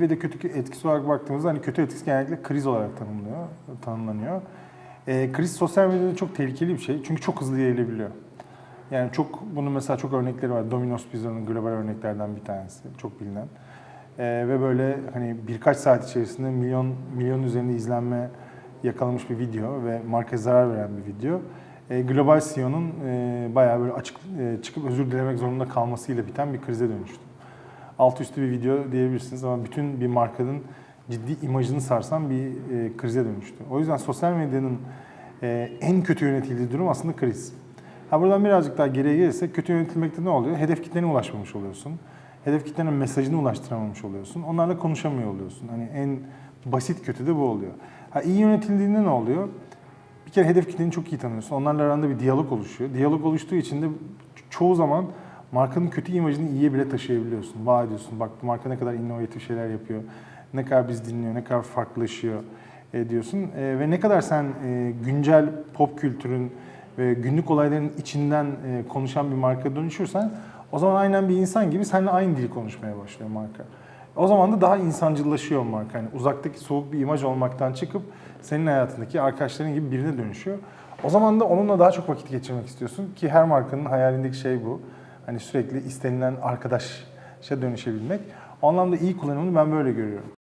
bir de kötü etkisi olarak baktığımızda hani kötü etkisi genellikle kriz olarak tanımlıyor, tanımlanıyor. Ee, kriz sosyal medyada çok tehlikeli bir şey çünkü çok hızlı yayılabiliyor. Yani çok bunun mesela çok örnekleri var. Domino's Pizza'nın global örneklerden bir tanesi. Çok bilinen. Ee, ve böyle hani birkaç saat içerisinde milyon milyon üzerinde izlenme yakalamış bir video ve marka zarar veren bir video. Ee, global CEO'nun e, bayağı böyle açık e, çıkıp özür dilemek zorunda kalmasıyla biten bir krize dönüştü. Alt üstü bir video diyebilirsiniz ama bütün bir markanın ciddi imajını sarsan bir e, krize dönüştü. O yüzden sosyal medyanın e, en kötü yönetildiği durum aslında kriz. Ha buradan birazcık daha geriye gelirsek kötü yönetilmekte ne oluyor? Hedef kitlene ulaşmamış oluyorsun. Hedef kitlenin mesajını ulaştıramamış oluyorsun. Onlarla konuşamıyor oluyorsun. Hani en basit kötü de bu oluyor. Ha iyi yönetildiğinde ne oluyor? Bir kere hedef kitleni çok iyi tanıyorsun. Onlarla aranda bir diyalog oluşuyor. Diyalog oluştuğu için de çoğu zaman markanın kötü imajını iyiye bile taşıyabiliyorsun. Vay ediyorsun bak bu marka ne kadar inovatif şeyler yapıyor. Ne kadar biz dinliyor, ne kadar farklılaşıyor e, diyorsun. E, ve ne kadar sen e, güncel pop kültürün ve günlük olayların içinden e, konuşan bir marka dönüşürsen o zaman aynen bir insan gibi seninle aynı dili konuşmaya başlıyor marka. O zaman da daha insancıllaşıyor marka. Yani uzaktaki soğuk bir imaj olmaktan çıkıp senin hayatındaki arkadaşların gibi birine dönüşüyor. O zaman da onunla daha çok vakit geçirmek istiyorsun ki her markanın hayalindeki şey bu. Hani sürekli istenilen arkadaşa dönüşebilmek. O anlamda iyi kullanımını ben böyle görüyorum.